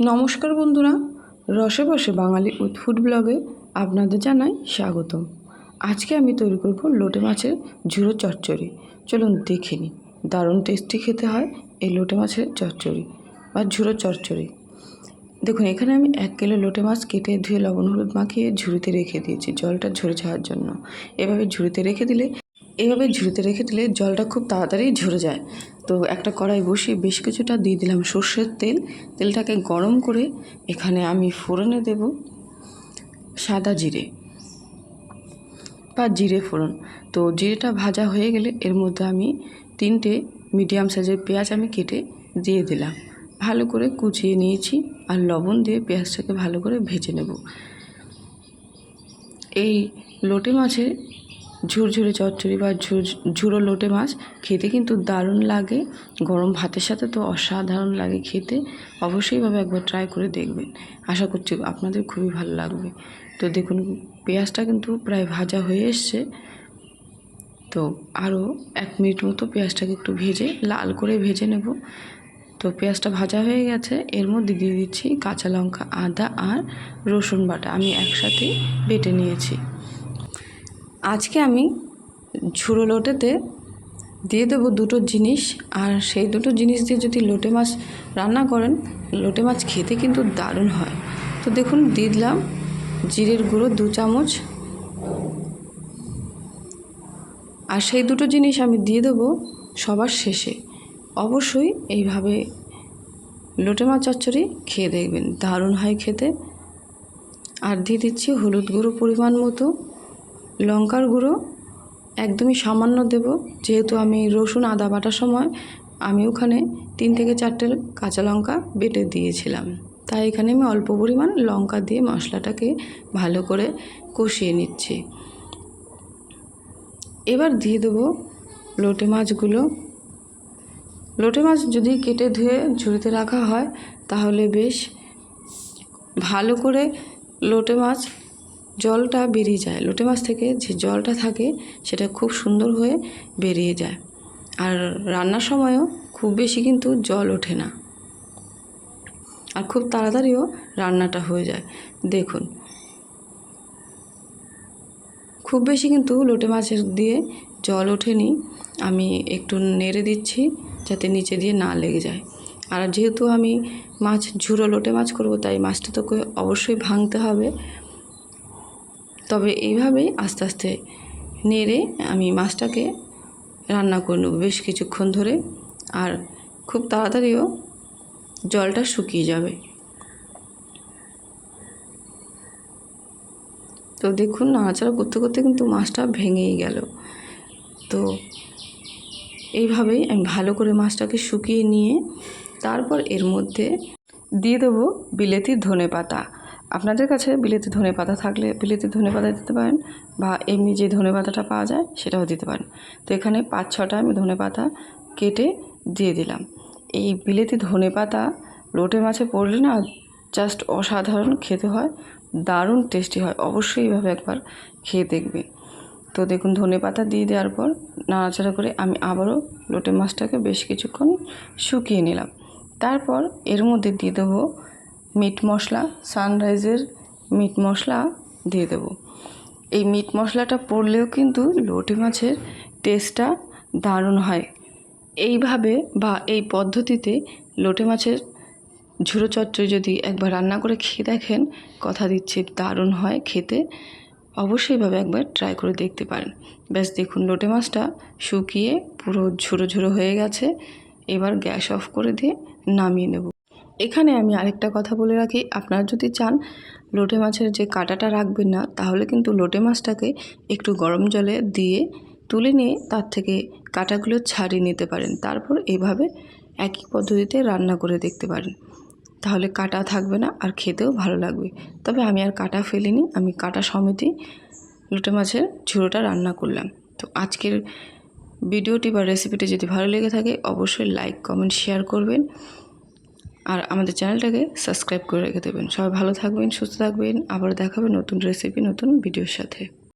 নমস্কার বন্ধুরা, রসে বসে বাঙালি ফুড ব্লগে আপনাদের জানাই স্বাগতম। আজকে আমি তৈরি করব লোটে মাছের ঝুড়ো চচ্চড়ি। চলুন দেখে নিই, দারুণ টেস্টি খেতে হয় এই লোটে মাছের চচ্চড়ি বা ঝুড়ো চচ্চড়ি। দেখুন, এখানে আমি এক কিলো লোটে মাছ কেটে ধুয়ে লবণ হলুদ মাখিয়ে ঝুড়িতে রেখে দিয়েছি জলটা ঝরে যাওয়ার জন্য। এভাবে ঝুড়িতে রেখে দিলে, এভাবে ঝুড়িতে রেখে দিলে জলটা খুব তাড়াতাড়ি ঝরে যায়। তো একটা কড়াই বসিয়ে বেশ কিছুটা দিয়ে দিলাম সর্ষের তেল। তেলটাকে গরম করে এখানে আমি ফোড়নে দেব সাদা জিরে বা জিরে ফোড়ন। তো জিরেটা ভাজা হয়ে গেলে এর মধ্যে আমি তিনটে মিডিয়াম সাইজের পেঁয়াজ আমি কেটে দিয়ে দিলাম। ভালো করে কুচিয়ে নিয়েছি আর লবণ দিয়ে পেঁয়াজটাকে ভালো করে ভেজে নেব। এই লোটে মাছের ঝুরঝুরে চচ্চড়ি বা ঝুর ঝুরো লোটে মাছ খেতে কিন্তু দারুণ লাগে। গরম ভাতের সাথে তো অসাধারণ লাগে খেতে। অবশ্যইভাবে একবার ট্রাই করে দেখবেন। আশা করছি আপনাদের খুবই ভালো লাগবে। তো দেখুন, পেঁয়াজটা কিন্তু প্রায় ভাজা হয়ে এসছে। তো আরও এক মিনিট মতো পেঁয়াজটাকে একটু ভেজে, লাল করে ভেজে নেব। তো পেঁয়াজটা ভাজা হয়ে গেছে। এর মধ্যে দিয়ে দিচ্ছি কাঁচা লঙ্কা, আদা আর রসুন বাটা আমি একসাথে বেটে নিয়েছি। আজকে আমি ঝুড়ো লোটেতে দিয়ে দেবো দুটো জিনিস, আর সেই দুটো জিনিস দিয়ে যদি লোটে মাছ রান্না করেন, লোটে মাছ খেতে কিন্তু দারুণ হয়। তো দেখুন, দিয়ে দিলাম জিরের গুঁড়ো দু চামচ। আর সেই দুটো জিনিস আমি দিয়ে দেবো সবার শেষে। অবশ্যই এইভাবে লোটে মাছ চচ্চড়ি খেয়ে দেখবেন, দারুণ হয় খেতে। আর দিয়ে দিচ্ছি হলুদ গুঁড়ো পরিমাণ মতো। লঙ্কার গুঁড়ো একদমই সামান্য দেব। যেহেতু আমি রসুন, আদা বাটার সময় আমি ওখানে তিন থেকে চারটে কাঁচা লঙ্কা বেটে দিয়েছিলাম। তাই এখানে আমি অল্প পরিমাণ লঙ্কা দিয়ে মশলাটাকে ভালো করে কষিয়ে নিচ্ছি। এবার দিয়ে দেবো লোটে মাছগুলো। লোটে মাছ যদি কেটে ধুয়ে ঝুড়িতে রাখা হয়, তাহলে বেশ ভালো করে লোটে মাছ জলটা বেরিয়ে যায়। লোটে মাছ থেকে যে জলটা থাকে, সেটা খুব সুন্দর হয়ে বেরিয়ে যায়। আর রান্নার সময়ও খুব বেশি কিন্তু জল ওঠে না। আর খুব তাড়াতাড়িও রান্নাটা হয়ে যায়। দেখুন। খুব বেশি কিন্তু লোটে মাছের দিয়ে জল ওঠেনি। আমি একটু নেড়ে দিচ্ছি যাতে নিচে দিয়ে না লেগে যায়। আর যেহেতু আমি মাছ, ঝুড়ো লোটে মাছ করব, তাই মাছটা তো অবশ্যই ভাঙতে হবে। তবে এইভাবেই আস্তে আস্তে নেড়ে আমি মাছটাকে রান্না করে নেব বেশ কিছুক্ষণ ধরে। আর খুব তাড়াতাড়িও জলটা শুকিয়ে যাবে। তো দেখুন, নাড়াচাড়া করতে করতে কিন্তু মাছটা ভেঙেই গেল। তো এইভাবেই আমি ভালো করে মাছটাকে শুকিয়ে নিয়ে তারপর এর মধ্যে দিয়ে দেবো বিলেতি ধনে পাতা আপনাদের কাছে বিলেতি ধনে পাতা থাকলে বিলেতি ধনে পাতা দিতে পারেন বা এমনি যে ধনে পাতাটা পাওয়া যায় সেটাও দিতে পারেন। তো এখানে পাঁচ, ছটা আমি ধনে পাতা কেটে দিয়ে দিলাম। এই বিলেতি ধনে পাতা লোটে মাছে পড়লে না জাস্ট অসাধারণ খেতে হয়, দারুণ টেস্টি হয়, অবশ্যই এইভাবে একবার খেয়ে দেখবে তো দেখুন ধনে পাতা দিয়ে দেওয়ার পর নাড়াচাড়া করে আমি আবারও লোটে মাছটাকে বেশ কিছুক্ষণ শুকিয়ে নিলাম। তারপর এর মধ্যে দিয়ে দেবো মিট মশলা, সানরাইজের মিট মশলা দিয়ে দেবো। এই মিট মশলাটা পড়লেও কিন্তু লোটে মাছের টেস্টটা দারুণ হয়। এইভাবে বা এই পদ্ধতিতে লোটে মাছের ঝুড়ো চচ্চড়ি যদি একবার রান্না করে খেয়ে দেখেন, কথা দিচ্ছি, দারুণ হয় খেতে। অবশ্যইভাবে একবার ট্রাই করে দেখতে পারেন। ব্যাস, দেখুন লোটে মাছটা শুকিয়ে পুরো ঝুড়ো ঝুড়ো হয়ে গেছে। এবার গ্যাস অফ করে দিয়ে নামিয়ে নেব। এখানে আমি আরেকটা কথা বলে রাখি। আপনারা যদি চান লোটে মাছের যে কাঁটাটা রাখবেন না, তাহলে কিন্তু লোটে মাছটাকে একটু গরম জলে দিয়ে তুলে নিয়ে তার থেকে কাঁটাগুলো ছাড়িয়ে নিতে পারেন। তারপর এভাবে একই পদ্ধতিতে রান্না করে দেখতে পারেন। তাহলে কাটা থাকবে না আর খেতেও ভালো লাগবে। তবে আমি আর কাটা ফেলিনি, আমি কাটা সমেতই লোটে মাছের ঝুড়োটা রান্না করলাম। তো আজকের ভিডিওটি বা রেসিপিটি যদি ভালো লেগে থাকে, অবশ্যই লাইক, কমেন্ট, শেয়ার করবেন। আর আমাদের চ্যানেলটাকে সাবস্ক্রাইব করে রেখে দেবেন। সবাই ভালো থাকবেন, সুস্থ থাকবেন। আবার দেখাবেন নতুন রেসিপি নতুন ভিডিওর সাথে।